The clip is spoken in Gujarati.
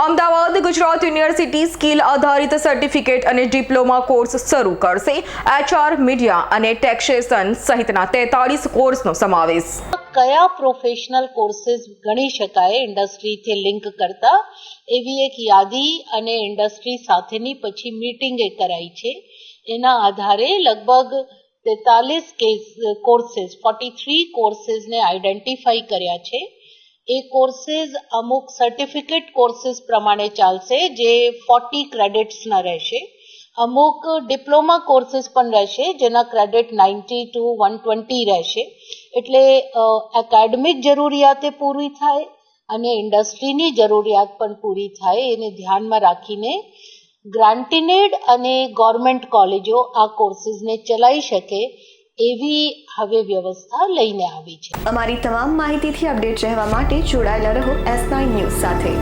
અમદાવાદ ગુજરાત યુનિવર્સિટી સ્કિલ આધારિત સર્ટિફિકેટ અને ડિપ્લોમા કોર્સ શરૂ કરશે. એચઆર મીડિયા અને ટેક્સેશન સહિતના તેતાળીસ કોર્સનો સમાવેશ. કયા પ્રોફેશનલ કોર્સિસ ગણી શકાય ઇન્ડસ્ટ્રીથી લિંક કરતા? એવી એક યાદી અને ઇન્ડસ્ટ્રી સાથેની પછી મીટિંગ એ કરાઈ છે. એના આધારે લગભગ તેતાલીસ કેસ કોર્સિસ ફોર્ટી થ્રી કોર્સિસને આઈડેન્ટિફાઈ કર્યા છે. એ કોર્સીસ અમુક સર્ટિફિકેટ કોર્સીસ પ્રમાણે ચાલશે, જે ફોર્ટી ક્રેડિટ્સના રહેશે. અમુક ડિપ્લોમા કોર્સીસ પણ રહેશે, જેના credit ninety two one twenty રહેશે. એટલે એકેડમિક જરૂરિયાતે પૂરી થાય અને ઇન્ડસ્ટ્રીની જરૂરિયાત પણ પૂરી થાય, એને ધ્યાનમાં રાખીને ગ્રાન્ટીનેડ અને ગવર્મેન્ટ કોલેજો આ કોર્સીસને ચલાવી શકે. એવી હવે વ્યવસ્થા લઈને આવી છે. અમારી તમામ માહિતીથી અપડેટ રહેવા માટે જોડાયેલા રહો એસ નાઇન ન્યૂઝ સાથે.